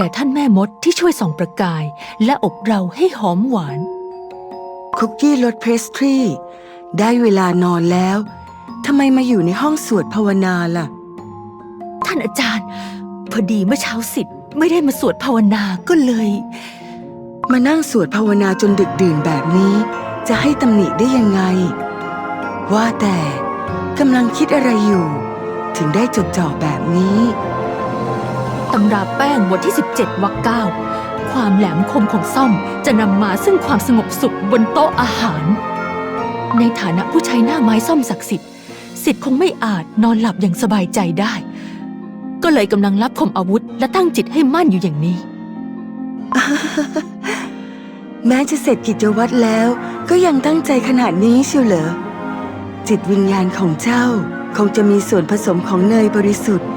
แด่ท่านแม่มดที่ช่วยส่องประกาย และอบเราให้หอมหวาน คุกกี้รสเพรสทรีได้เวลานอนแล้ว ทำไมมาอยู่ในห้องสวดภาวนาล่ะ ท่านอาจารย์ พอดีเมื่อเช้าสิทธิ์ไม่ได้มาสวดภาวนาก็เลย มานั่งสวดภาวนาจนดึกดื่นแบบนี้ จะให้ตำหนิได้ยังไง ว่าแต่กำลังคิดอะไรอยู่ ถึงได้จดจ่อแบบนี้ตำราแป้งบทที่ 17วรรคเก้าความแหลมคมของซ่อมจะนำมาซึ่งความสงบสุขบนโต๊ะอาหาร ในฐานะผู้ใช้หน้าไม้ซ่อมศักดิ์สิทธิ์สิทธิ์คงไม่อาจนอนหลับอย่างสบายใจได้ ก็เลยกำลังรับคมอาวุธและตั้งจิตให้มั่นอยู่อย่างนี้ แม้จะเสร็จกิจวัตรแล้ว ก็ยังตั้งใจขนาดนี้เชียวเหรอจิตวิญญาณของเจ้าคงจะมีส่วนผสมของเนยบริสุทธิ์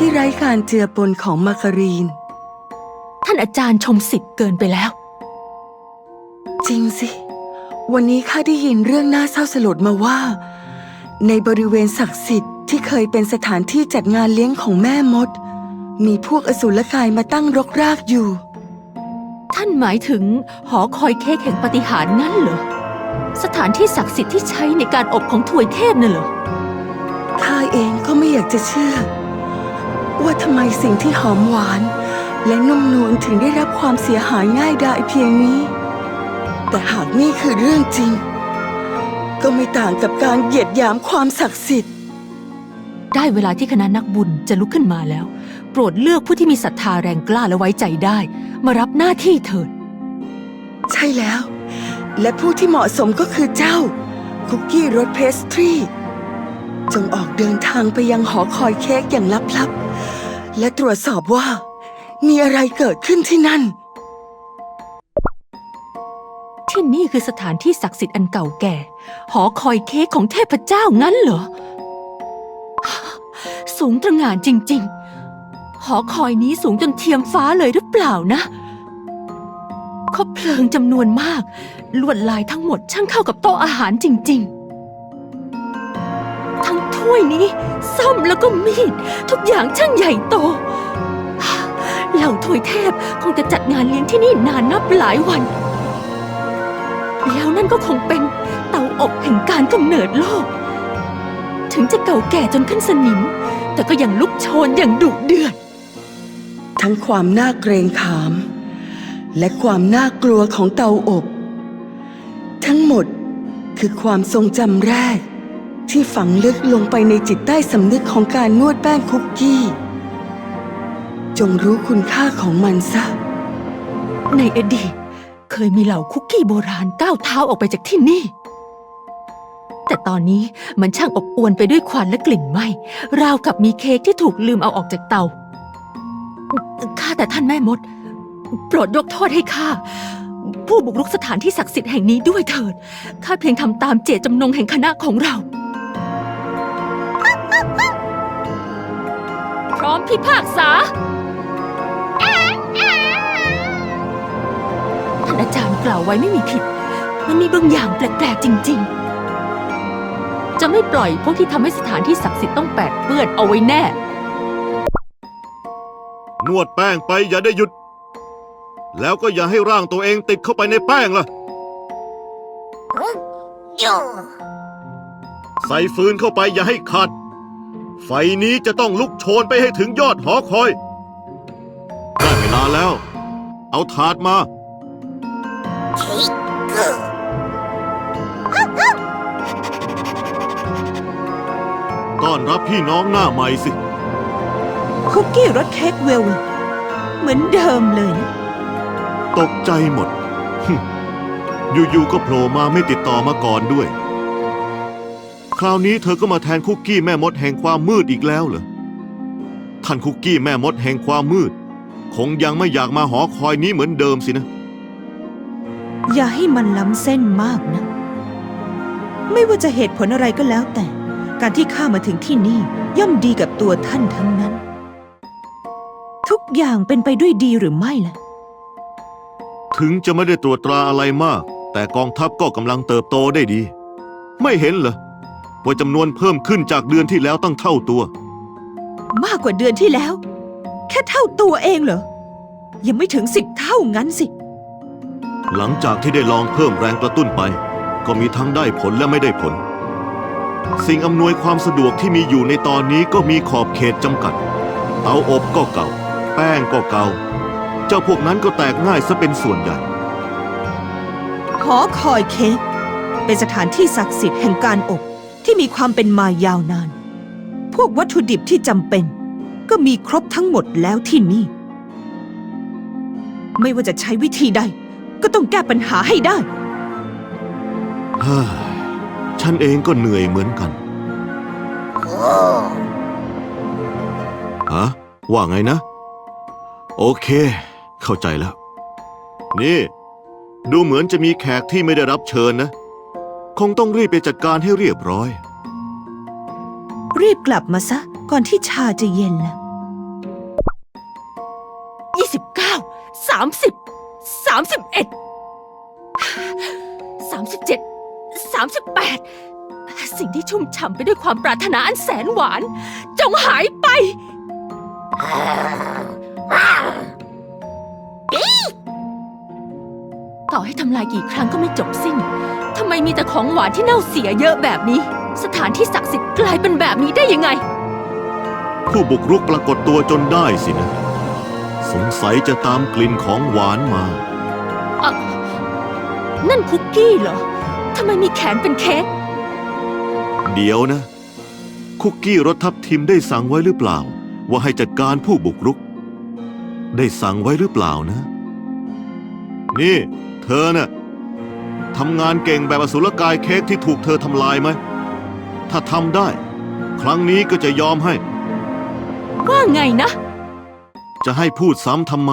ที่ไร้การเจือปนของมาการีน ท่านอาจารย์ชมสิทธิ์เกินไปแล้ว จริงสิ วันนี้ข้าได้ยินเรื่องน่าเศร้าสลดมาว่า ในบริเวณศักดิ์สิทธิ์ที่เคยเป็นสถานที่จัดงานเลี้ยงของแม่มด มีพวกอสูรกายมาตั้งรกรากอยู่ ท่านหมายถึงหอคอยเค้กแห่งปาฏิหารย์นั่นเหรอ สถานที่ศักดิ์สิทธิ์ที่ใช้ในการอบของถวยเทพน่ะเหรอ ข้าเองก็ไม่อยากจะเชื่อ ว่าทำไมสิ่งที่หอมหวาน และนุ่มนวลถึงได้รับความเสียหายง่ายดายเพียงนี้ แต่หากนี่คือเรื่องจริง ก็ไม่ต่างกับการเหยียดหยามความศักดิ์สิทธิ์ ได้เวลาที่คณะนักบุญจะลุกขึ้นมาแล้ว โปรดเลือกผู้ที่มีศรัทธาแรงกล้าและไว้ใจได้ มารับหน้าที่เถิด ใช่แล้ว และผู้ที่เหมาะสมก็คือเจ้า คุกกี้รสเพสทรีจงออกเดินทางไปยังหอคอยเค้กอย่างลับๆ และตรวจสอบว่า มีอะไรเกิดขึ้นที่นั่น ที่นี่คือสถานที่ศักดิ์สิทธิ์อันเก่าแก่ หอคอยเค้กของเทพเจ้างั้นเหรอ สูงตระหง่านจริง ๆ หอคอยนี้สูงจนเทียมฟ้าเลยหรือเปล่านะคบเพลิงจำนวนมาก ลวดลายทั้งหมดช่างเข้ากับโต๊ะอาหารจริง ๆ ถ้วยนี้ส้อมแล้วก็มีด ทุกอย่างช่างใหญ่โต เหล่าถวยเทพคงจะจัดงานเลี้ยงที่นี่นานนับหลายวัน แล้วนั่นก็คงเป็นเตาอบแห่งการกำเนิดโลก ถึงจะเก่าแก่จนขึ้นสนิม แต่ก็ยังลุกโชนอย่างดุเดือด ทั้งความน่าเกรงขาม และความน่ากลัวของเตาอบ ทั้งหมดคือความทรงจำแรก ที่ฝังลึกลงไปในจิตใต้สำนึกของการนวดแป้งคุกกี้ จงรู้คุณค่าของมันซะ ในอดีตเคยมีเหล่าคุกกี้โบราณก้าวเท้าออกไปจากที่นี่ แต่ตอนนี้มันช่างอบอวลไปด้วยควันและกลิ่นไหม้ราวกับมีเค้กที่ถูกลืมเอาออกจากเตาข้าแต่ท่านแม่มด โปรดยกโทษให้ข้าผู้บุกรุกสถานที่ศักดิ์สิทธิ์แห่งนี้ด้วยเถิด ข้าเพียงทำตามเจตจำนงแห่งคณะของเรา มพิพากษา ท่านอาจารย์กล่าวไว้ไม่มีผิด มันมีบางอย่างแปลกๆจริง ๆ จะไม่ปล่อยพวกที่ทำให้สถานที่ศักดิ์สิทธิ์ต้องแปดเปื้อนเอาไว้แน่ นวดแป้งไปอย่าได้หยุด แล้วก็อย่าให้ร่างตัวเองติดเข้าไปในแป้งล่ะใส่ฟืนเข้าไปอย่าให้ขาด ไฟนี้จะต้องลุกโชนไปให้ถึงยอดหอคอย ได้เวลาแล้ว เอาถาดมา ต้อนรับพี่น้องหน้าใหม่สิ คุกกี้รสเค้กเวลล์เหมือนเดิมเลยนะ ตกใจหมด อยู่ๆก็โผล่มาไม่ติดต่อมาก่อนด้วย คราวนี้เธอก็มาแทนคุกกี้แม่มดแห่งความมืดอีกแล้วเหรอ ท่านคุกกี้แม่มดแห่งความมืด คงยังไม่อยากมาหอคอยนี้เหมือนเดิมสินะ อย่าให้มันล้ำเส้นมากนะ ไม่ว่าจะเหตุผลอะไรก็แล้วแต่ การที่ข้ามาถึงที่นี่ย่อมดีกับตัวท่านทั้งนั้น ทุกอย่างเป็นไปด้วยดีหรือไม่ล่ะ ถึงจะไม่ได้ตรวจตราอะไรมาก แต่กองทัพก็กำลังเติบโตได้ดี ไม่เห็นเหรอ ว่าจำนวนเพิ่มขึ้นจากเดือนที่แล้วตั้งเท่าตัว มากกว่าเดือนที่แล้ว แค่เท่าตัวเองเหรอ ยังไม่ถึงสิบเท่างั้นสิ หลังจากที่ได้ลองเพิ่มแรงกระตุ้นไป ก็มีทั้งได้ผลและไม่ได้ผล สิ่งอำนวยความสะดวกที่มีอยู่ในตอนนี้ก็มีขอบเขตจำกัด เตาอบก็เก่า แป้งก็เก่า เจ้าพวกนั้นก็แตกง่ายซะเป็นส่วนใหญ่ หอคอยเค้กเป็นสถานที่ศักดิ์สิทธิ์แห่งการอบ ที่มีความเป็นมายาวนาน พวกวัตถุดิบที่จำเป็น ก็มีครบทั้งหมดแล้วที่นี่ ไม่ว่าจะใช้วิธีใด ก็ต้องแก้ปัญหาให้ได้ฮ้ยฉันเองก็เหนื่อยเหมือนกันฮะว่าไงนะ โอเค เข้าใจแล้ว นี่ ดูเหมือนจะมีแขกที่ไม่ได้รับเชิญนะ คงต้องรีบไปจัดการให้เรียบร้อย รีบกลับมาซะ ก่อนที่ชาจะเย็นแล้วยี่สิบเก้าสามสิบสามสิบเอ็ดสามสิบเจ็ดสามสิบแปดสิ่งที่ชุ่มฉ่ำไปด้วยความปรารถนาอันแสนหวาน จงหายไป ต่อให้ทำลายกี่ครั้งก็ไม่จบสิ้น ทำไมมีแต่ของหวานที่เน่าเสียเยอะแบบนี้ สถานที่ศักดิ์สิทธิ์กลายเป็นแบบนี้ได้ยังไง ผู้บุกรุกปรากฏตัวจนได้สินะ สงสัยจะตามกลิ่นของหวานมาอะนั่นคุกกี้เหรอ ทำไมมีแขนเป็นเค้ก เดี๋ยวนะ คุกกี้รสทับทิมได้สั่งไว้หรือเปล่า ว่าให้จัดการผู้บุกรุก ได้สั่งไว้หรือเปล่านะ นี่ เธอน่ะทำงานเก่งแบบอสุรกายเค้กที่ถูกเธอทำลายไหม ถ้าทำได้ ครั้งนี้ก็จะยอมให้ ว่าไงนะ จะให้พูดซ้ำทำไม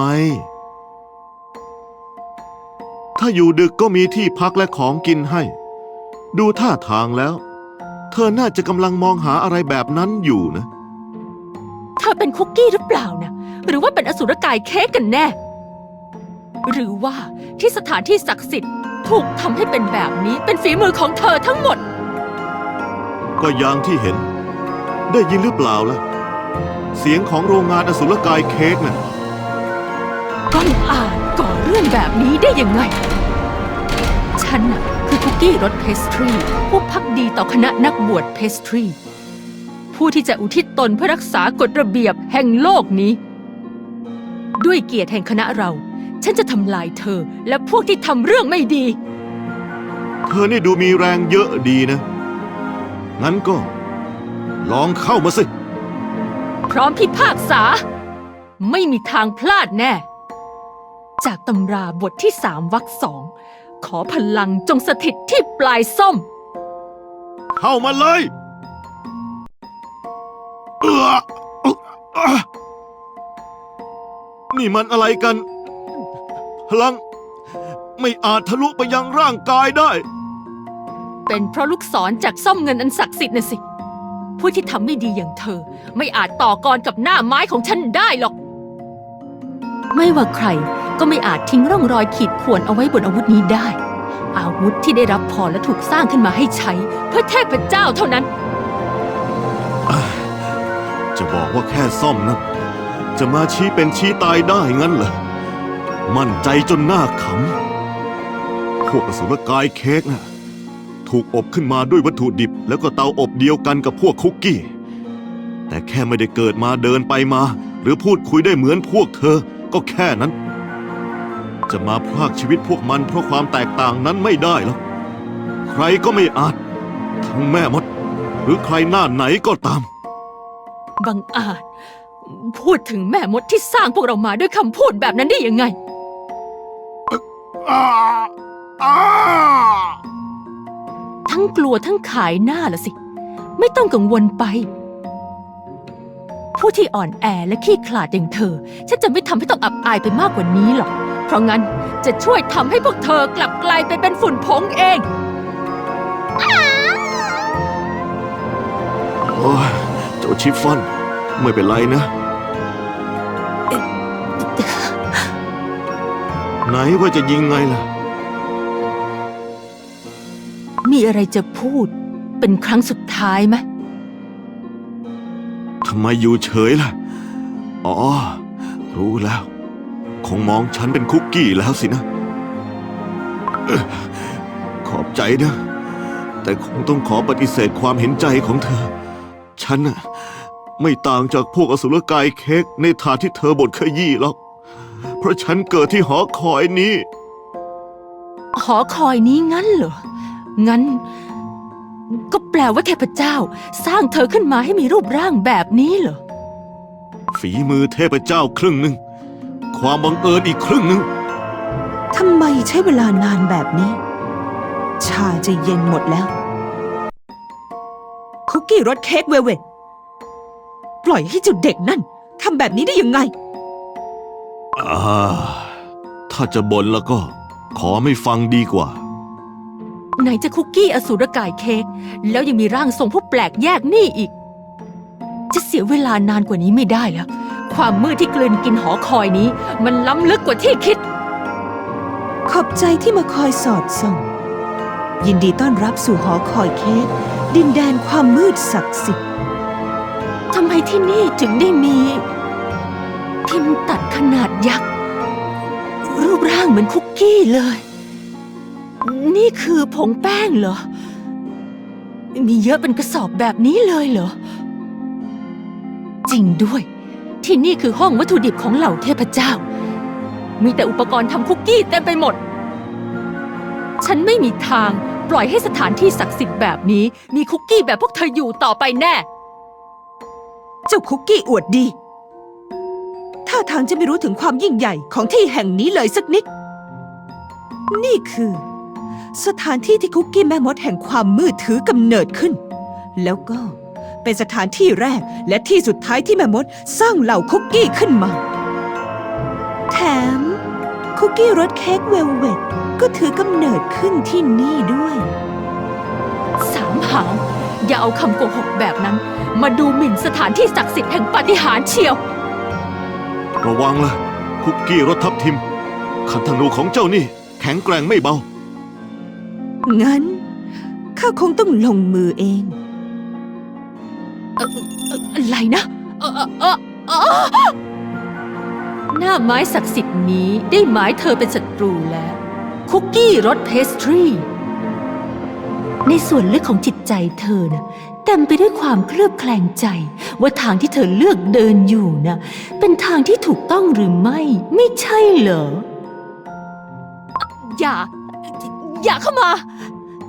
ถ้าอยู่ดึกก็มีที่พักและของกินให้ ดูท่าทางแล้ว เธอน่าจะกำลังมองหาอะไรแบบนั้นอยู่นะ เธอเป็นคุกกี้หรือเปล่านะ หรือว่าเป็นอสุรกายเค้กกันแน่ หรือว่าที่สถานที่ศักดิ์สิทธิ์ถูกทำให้เป็นแบบนี้เป็นฝีมือของเธอทั้งหมด ก็อย่างที่เห็น ได้ยินหรือเปล่าล่ะ เสียงของโรงงานอสุรกายเค้กน่ะก้องอาจก่อเรื่องแบบนี้ได้ยังไง ฉันน่ะคือคุกกี้รสเพสทรี ผู้พักดีต่อคณะนักบวชเพสทรี ผู้ที่จะอุทิศตนเพื่อรักษากฎระเบียบแห่งโลกนี้ ด้วยเกียรติแห่งคณะเรา ฉันจะทำลายเธอและพวกที่ทำเรื่องไม่ดี เธอนี่ดูมีแรงเยอะดีนะ งั้นก็ ลองเข้ามาสิ พร้อมพิพากษา ไม่มีทางพลาดแน่ จากตำราบทที่สามวรรคสอง ขอพลังจงสถิตที่ปลายส้ม เข้ามาเลยเอื้ออะนี่มันอะไรกัน พลัง ไม่อาจทะลุไปยังร่างกายได้ เป็นเพราะลูกศรจากส้มเงินอันศักดิ์สิทธิ์นะสิ ผู้ที่ทำไม่ดีอย่างเธอ ไม่อาจต่อกรกับหน้าไม้ของฉันได้หรอก ไม่ว่าใครก็ไม่อาจทิ้งร่องรอยขีดข่วนเอาไว้บนอาวุธนี้ได้ อาวุธที่ได้รับพรและถูกสร้างขึ้นมาให้ใช้ เพื่อเทพเจ้าเท่านั้น จะบอกว่าแค่ซ่อมนะ จะมาชี้เป็นชี้ตายได้งั้นเหรอ มั่นใจจนหน้าขำ พวกอสุรกายเค้กนะถูกอบขึ้นมาด้วยวัตถุดิบ แล้วก็เตาอบเดียวกันกับพวกคุกกี้ แต่แค่ไม่ได้เกิดมาเดินไปมา หรือพูดคุยได้เหมือนพวกเธอ ก็แค่นั้น จะมาพรากชีวิตพวกมันเพราะความแตกต่างนั้นไม่ได้หรอก ใครก็ไม่อาจ ทั้งแม่มด หรือใครหน้าไหนก็ตาม บังอาจ พูดถึงแม่มดที่สร้างพวกเรามาด้วยคำพูดแบบนั้นได้ยังไง ทั้งกลัวทั้งขายหน้าละสิ ไม่ต้องกังวลไป ผู้ที่อ่อนแอและขี้ขลาดอย่างเธอ ฉันจะไม่ทำให้ต้องอับอายไปมากกว่านี้หรอก เพราะงั้นจะช่วยทำให้พวกเธอกลับกลายไปเป็นฝุ่นผงเองโอ้ยเจ้าชิฟฟ่อน ไม่เป็นไรนะ ไหนว่าจะยิงไงล่ะ มีอะไรจะพูด เป็นครั้งสุดท้ายไหมทำไมอยู่เฉยล่ะ อ๋อ รู้แล้ว คงมองฉันเป็นคุกกี้แล้วสินะเอ่อขอบใจนะ แต่คงต้องขอปฏิเสธความเห็นใจของเธอ ฉันน่ะ ไม่ต่างจากพวกอสุรกายเค้กในถาดที่เธอบดขยี้หรอก เพราะฉันเกิดที่หอคอยนี้ หอคอยนี้งั้นเหรอ งั้น ก็แปลว่าเทพเจ้า สร้างเธอขึ้นมาให้มีรูปร่างแบบนี้เหรอ ฝีมือเทพเจ้าครึ่งหนึ่ง ความบังเอิญอีกครึ่งหนึ่งทำไมใช้เวลานานแบบนี้ ชาจะเย็นหมดแล้ว คุกกี้รสเค้กเวลเวตปล่อยให้เจ้าเด็กนั่นทำแบบนี้ได้ยังไง อ่าถ้าจะบ่นแล้วก็ ขอไม่ฟังดีกว่า ไหนจะคุกกี้อสูรกายเค้กแล้วยังมีร่างทรงผู้แปลกแยกนี่อีก จะเสียเวลานานกว่านี้ไม่ได้แล้ว ความมืดที่กลืนกินหอคอยนี้ มันล้ำลึกกว่าที่คิด ขอบใจที่มาคอยสอดส่อง ยินดีต้อนรับสู่หอคอยเค้กดินแดนความมืดศักดิ์สิทธิ์ทำไมที่นี่ถึงได้มี พิมพ์ตัดขนาดยักษ์ รูปร่างเหมือนคุกกี้เลย นี่คือผงแป้งเหรอ มีเยอะเป็นกระสอบแบบนี้เลยเหรอ จริงด้วย ที่นี่คือห้องวัตถุดิบของเหล่าเทพเจ้า มีแต่อุปกรณ์ทำคุกกี้เต็มไปหมด ฉันไม่มีทางปล่อยให้สถานที่ศักดิ์สิทธิ์แบบนี้ มีคุกกี้แบบพวกเธออยู่ต่อไปแน่ เจ้าคุกกี้อวดดี ท่าทางจะไม่รู้ถึงความยิ่งใหญ่ของที่แห่งนี้เลยสักนิด นี่คือ สถานที่ที่คุกกี้แม่มดแห่งความมืดถือกำเนิดขึ้น แล้วก็เป็นสถานที่แรกและที่สุดท้ายที่แม่มดสร้างเหล่าคุกกี้ขึ้นมา แถม คุกกี้รสเค้กเวลเวตก็ถือกำเนิดขึ้นที่นี่ด้วย สามหาวอย่าเอาคำโกหกแบบนั้น มาดูหมิ่นสถานที่ศักดิ์สิทธิ์แห่งปาฏิหาริย์เชียว ระวังละคุกกี้รสทับทิม ขันธนูของเจ้านี่ แข็งแกร่งไม่เบา งั้น ข้าคงต้องลงมือเองอะไรนะเอ่อเอ่อเอ่อเอ่อหน้าไม้ศักดิ์สิทธิ์นี้ได้หมายเธอเป็นศัตรูแล้ว คุกกี้รสเพสทรี ในส่วนลึกของจิตใจเธอนะ เต็มไปด้วยความเคลือบแคลงใจ ว่าทางที่เธอเลือกเดินอยู่นะเป็นทางที่ถูกต้องหรือไม่ ไม่ใช่เหรอ อย่า อย่าเข้ามา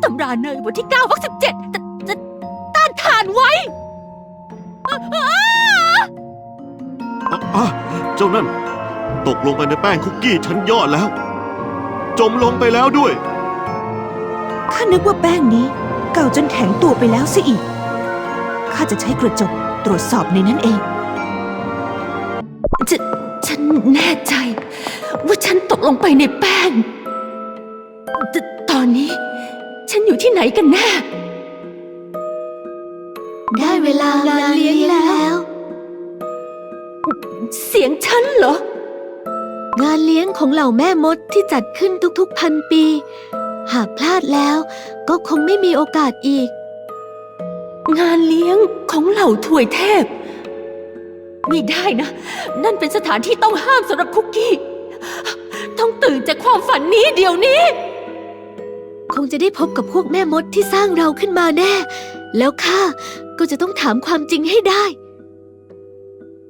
ตำราเนยบทที่9วรรคสิบเจ็ดต้านทานไว้อะอะเจ้านั่น ตกลงไปในแป้งคุกกี้ชั้นยอดแล้ว จมลงไปแล้วด้วย ข้านึกว่าแป้งนี้ เก่าจนแข็งตัวไปแล้วซะอีก ข้าจะใช้กระจกตรวจสอบในนั้นเองฉนฉันแน่ใจ ว่าฉันตกลงไปในแป้งตตอนนี้ ฉันอยู่ที่ไหนกันแน่ ได้เวลางานเลี้ยงแล้ว เสียงฉันเหรอ งานเลี้ยงของเหล่าแม่มดที่จัดขึ้นทุกๆพันปี หากพลาดแล้วก็คงไม่มีโอกาสอีก งานเลี้ยงของเหล่าถวยเทพ ไม่ได้นะ นั่นเป็นสถานที่ต้องห้ามสำหรับคุกกี้ ต้องตื่นจากความฝันนี้เดี๋ยวนี้ คงจะได้พบกับพวกแม่มดที่สร้างเราขึ้นมาแน่ แล้วข้าก็จะต้องถามความจริงให้ได้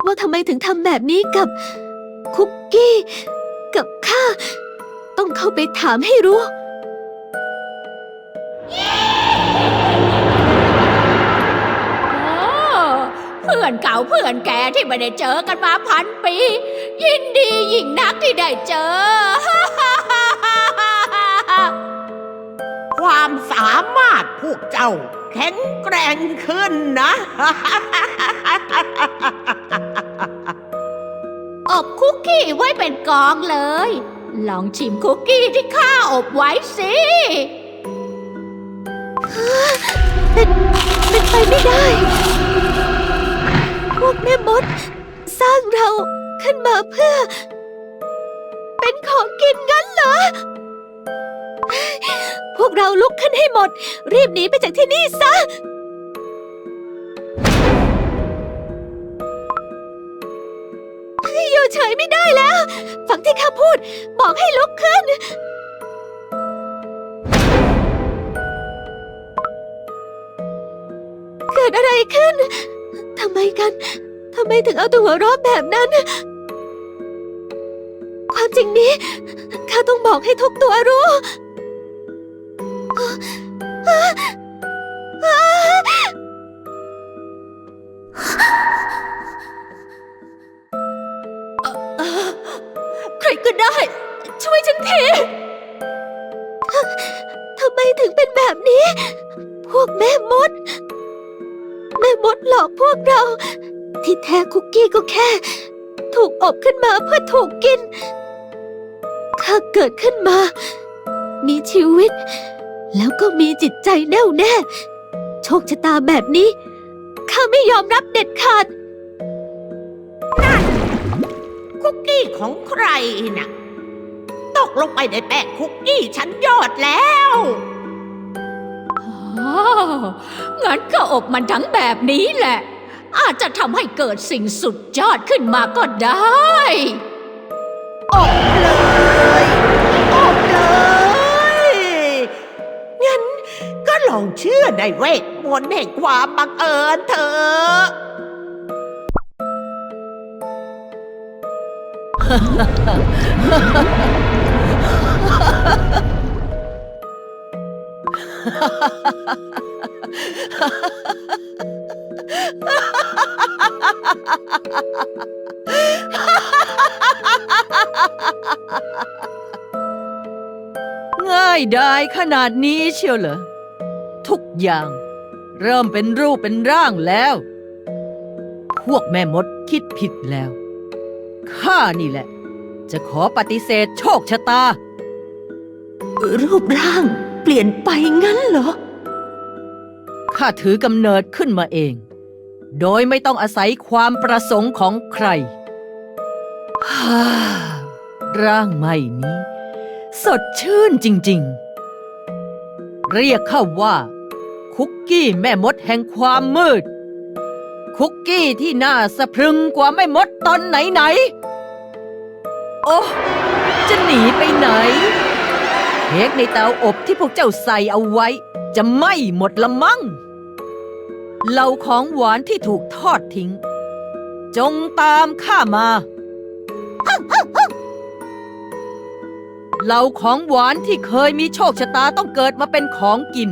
ว่าทำไมถึงทำแบบนี้กับคุกกี้ กับข้า ต้องเข้าไปถามให้รู้ เพื่อนเก่าเพื่อนแกที่ไม่ได้เจอกันมาพันปี ยินดียิ่งนักที่ได้เจอ ความสามารถพวกเจ้า แข็งแกร่งขึ้นนะ อบคุกกี้ไว้เป็นกองเลย ลองชิมคุกกี้ที่ข้าอบไว้สิเป็นเป็นไปไม่ได้ ด รีบหนีไปจากที่นี่ซะหยุดอยู่เฉยไม่ได้แล้ว ฟังที่ข้าพูด บอกให้ลุกขึ้น เกิดอะไรขึ้น ทำไมกัน ทำไมถึงเอาตัวหัวรอบแบบนั้น ความจริงนี้ ข้าต้องบอกให้ทุกตัวรู้ ใครก็ได้ ช่วยฉันทีทำไมถึงเป็นแบบนี้ พวกแม่มด แม่มดหลอกพวกเรา ที่แท้คุกกี้ก็แค่ ถูกอบขึ้นมาเพื่อถูกกินข้าเกิดขึ้นมา มีชีวิต แล้วก็มีจิตใจแน่วแน่ โชคชะตาแบบนี้ ข้าไม่ยอมรับเด็ดขาดคุกกี้ของใครน่ะ ตกลงไปในแป้งคุกกี้ชั้นยอดแล้วอ๋องั้นก็อบมันทั้งแบบนี้แหละ อาจจะทำให้เกิดสิ่งสุดยอดขึ้นมาก็ได้ อบเลย งเชื่อในเวทมนต์แห่งความบังเอิญเถอะง่ายดายขนาดนี้เชียวเหรอ ทุกอย่าง เริ่มเป็นรูปเป็นร่างแล้ว พวกแม่มดคิดผิดแล้วข้านี่แหละ จะขอปฏิเสธโชคชะตา รูปร่างเปลี่ยนไปงั้นเหรอ ข้าถือกำเนิดขึ้นมาเอง โดยไม่ต้องอาศัยความประสงค์ของใครฮ่าร่างใหม่นี้ สดชื่นจริง ๆ เรียกเข้าว่า คุกกี้แม่มดแห่งความมืด คุกกี้ที่น่าสะพรึงกว่าแม่มดตอนไหนๆโอ้จะหนีไปไหน เค้กในเตาอบที่พวกเจ้าใส่เอาไว้ จะไหม้หมดละมั้งเหล่าของหวานที่ถูกทอดทิ้ง จงตามข้ามาเหล่าของหวานที่เคยมีโชคชะตาต้องเกิดมาเป็นของกิน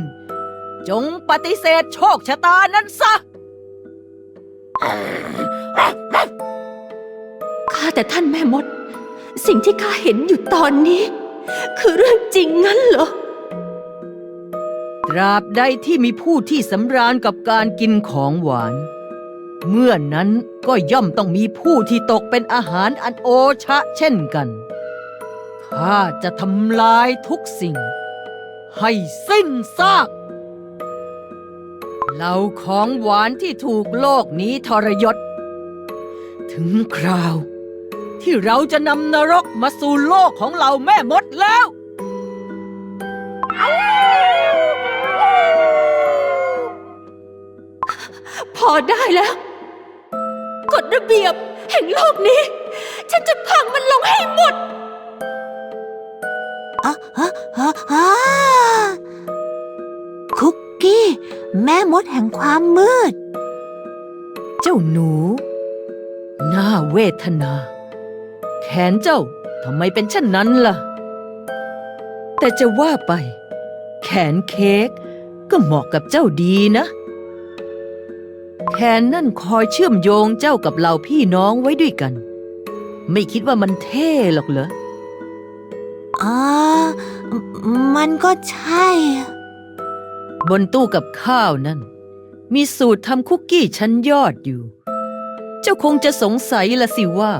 จงปฏิเสธโชคชะตานั้นซะ ข้าแต่ท่านแม่มด สิ่งที่ข้าเห็นอยู่ตอนนี้ คือเรื่องจริงงั้นเหรอ ตราบใดที่มีผู้ที่สำราญกับการกินของหวาน เมื่อนั้นก็ย่อมต้องมีผู้ที่ตกเป็นอาหารอันโอชะเช่นกัน ข้าจะทำลายทุกสิ่ง ให้สิ้นซาก เหล่าของหวานที่ถูกโลกนี้ทรยศ ถึงคราว ที่เราจะนำนรกมาสู่โลกของเราแม่มดแล้ว พอได้แล้วกฎระเบียบแห่งโลกนี้ ฉันจะพังมันลงให้หมดคุก กี้ แม่มดแห่งความมืด เจ้าหนู น่าเวทนา แขนเจ้าทำไมเป็นเช่นนั้นล่ะ แต่จะว่าไป แขนเค้กก็เหมาะกับเจ้าดีนะ แขนนั่นคอยเชื่อมโยงเจ้ากับเหล่าพี่น้องไว้ด้วยกัน ไม่คิดว่ามันเท่หรอกเหรอ อ๋อ มันก็ใช่ บนตู้กับข้าวนั่น มีสูตรทำคุกกี้ชั้นยอดอยู่ เจ้าคงจะสงสัยละสิว่า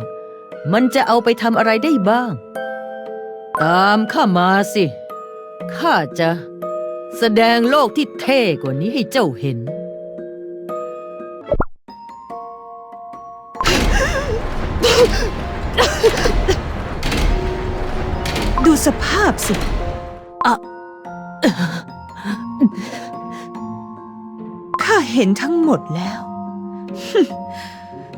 มันจะเอาไปทำอะไรได้บ้าง ตามข้ามาสิ ข้าจะ แสดงโลกที่เท่กว่านี้ให้เจ้าเห็น ดูสภาพสิอะ ข้าเห็นทั้งหมดแล้ว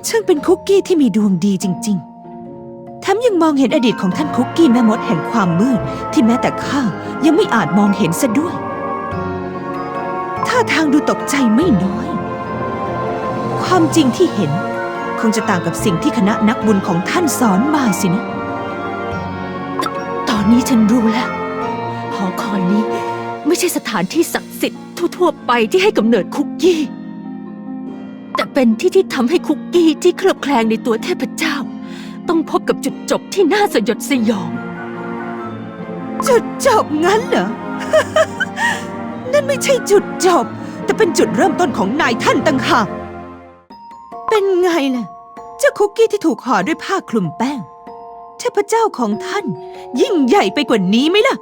ช่างเป็นคุกกี้ที่มีดวงดีจริง ๆแถมยังมองเห็นอดีตของท่านคุกกี้แม่มดแห่งความมืด ที่แม้แต่ข้ายังไม่อาจมองเห็นซะด้วย ท่าทางดูตกใจไม่น้อย ความจริงที่เห็น คงจะต่างกับสิ่งที่คณะนักบุญของท่านสอนมาสินะ ตอนนี้ฉันรู้แล้ว หอคอยนี้ ไม่ใช่สถานที่ศักดิ์สิทธิ์ทั่วๆไปที่ให้กำเนิดคุกกี้ แต่เป็นที่ที่ทำให้คุกกี้ที่เคลือบแคลงในตัวเทพเจ้า ต้องพบกับจุดจบที่น่าสยดสยอง จุดจบงั้นเหรอ นั่นไม่ใช่จุดจบ แต่เป็นจุดเริ่มต้นของนายท่านต่างหากเป็นไงล่ะ เจ้าคุกกี้ที่ถูกห่อด้วยผ้าคลุมแป้ง เทพเจ้าของท่าน ยิ่งใหญ่ไปกว่านี้ไหมล่ะ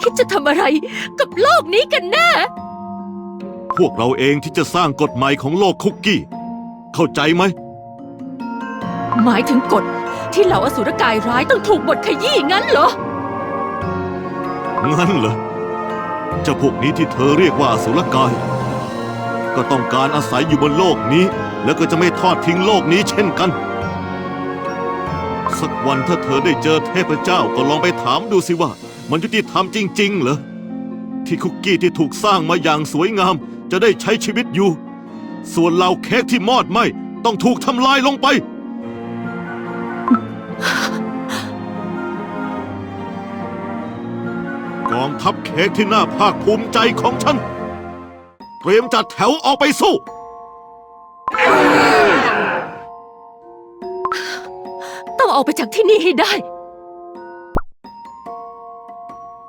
คิดจะทำอะไรกับโลกนี้กันแน่ พวกเราเองที่จะสร้างกฎใหม่ของโลกคุกกี้ เข้าใจไหม หมายถึงกฎที่เหล่าอสุรกายร้ายต้องถูกบทขยี้งั้นเหรอ งั้นเหรอเจ้าพวกนี้ที่เธอเรียกว่าอสุรกาย ก็ต้องการอาศัยอยู่บนโลกนี้ แล้วก็จะไม่ทอดทิ้งโลกนี้เช่นกัน สักวันถ้าเธอได้เจอเทพเจ้าก็ลองไปถามดูสิว่า มันยุติธรรมจริง ๆ เหรอ ที่คุกกี้ที่ถูกสร้างมาอย่างสวยงาม จะได้ใช้ชีวิตอยู่ ส่วนเหล่าเค้กที่มอดไหมต้องถูกทำลายลงไปกองทัพเค้กที่น่าภาคภูมิใจของฉัน เตรียมจัดแถวออกไปสู้ องออกไปจากที่นี่ให้ได้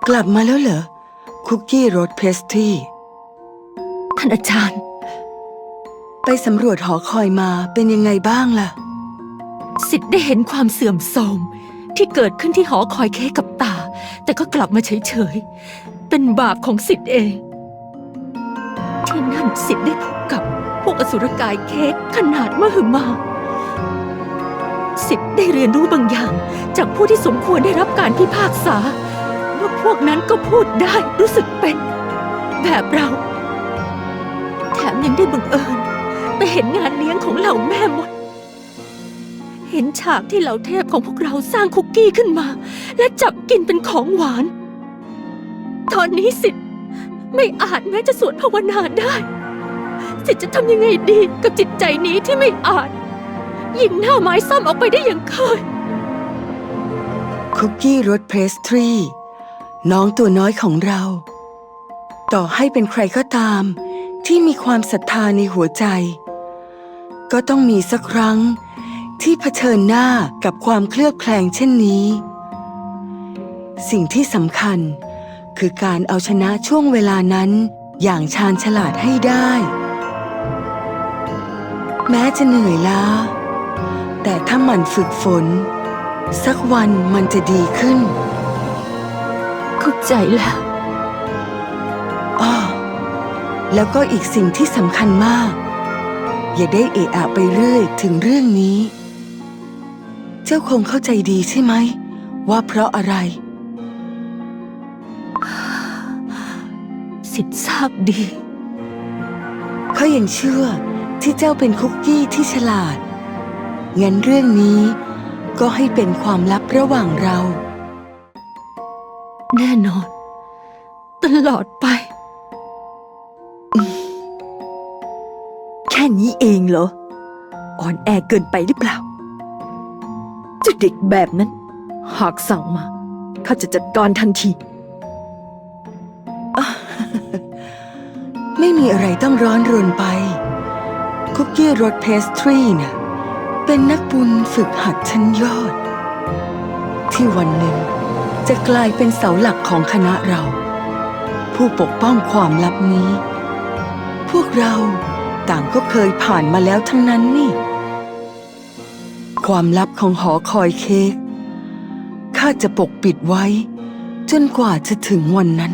กลับมาแล้วเหรอ คุกกี้รสเพสทรีท่านอาจารย์ ไปสำรวจหอคอยมาเป็นยังไงบ้างล่ะ สิทธิ์ได้เห็นความเสื่อมโทรมที่เกิดขึ้นที่หอคอยเค้กกับตา แต่ก็กลับมาเฉยๆ เป็นบาปของสิทธิ์เอง ที่นั่นสิทธิ์ได้พบกับพวกอสุรกายเค้กขนาดมหึมา สิทธิ์ได้เรียนรู้บางอย่าง จากผู้ที่สมควรได้รับการพิพากษา ว่าพวกนั้นก็พูดได้รู้สึกเป็น แบบเรา แถมยังได้บังเอิญ ไปเห็นงานเลี้ยงของเหล่าแม่มด เห็นฉากที่เหล่าเทพของพวกเราสร้างคุกกี้ขึ้นมา และจับกินเป็นของหวาน ตอนนี้สิทธิ์ไม่อาจแม้จะสวดภาวนาได้ สิทธิ์จะทำยังไงดีกับจิตใจนี้ที่ไม่อาจ ยิงหน้าไม้ซ้ำออกไปได้อย่างเคย คุกกี้รสเพรสทรี น้องตัวน้อยของเรา ต่อให้เป็นใครก็ตาม ที่มีความศรัทธาในหัวใจ ก็ต้องมีสักครั้งที่เผชิญหน้ากับความเคลือบแคลงเช่นนี้ สิ่งที่สำคัญคือการเอาชนะช่วงเวลานั้นอย่างชาญฉลาดให้ได้ แม้จะเหนื่อยล้า แต่ถ้าหมันฝึกฝน สักวันมันจะดีขึ้น เข้าใจแล้วอ้อแล้วก็อีกสิ่งที่สำคัญมาก อย่าได้เอะอะไปเรื่อยถึงเรื่องนี้ เจ้าคงเข้าใจดีใช่ไหม ว่าเพราะอะไร สิทธิ์ทราบดี เขายังเชื่อที่เจ้าเป็นคุกกี้ที่ฉลาด งั้นเรื่องนี้ก็ให้เป็นความลับระหว่างเรา แน่นอน ตลอดไป แค่นี้เองเหรอ อ่อนแอเกินไปหรือเปล่าเจ้าเด็กแบบนั้น หากสั่งมา ข้าจะจัดการทันที ไม่มีอะไรต้องร้อนรนไป คุกกี้รสเพสทรีน่ะ เป็นนักบุญฝึกหัดชั้นยอด ที่วันหนึ่งจะกลายเป็นเสาหลักของคณะเรา ผู้ปกป้องความลับนี้ พวกเราต่างก็เคยผ่านมาแล้วทั้งนั้นนี่ ความลับของหอคอยเค้กข้าจะปกปิดไว้ จนกว่าจะถึงวันนั้น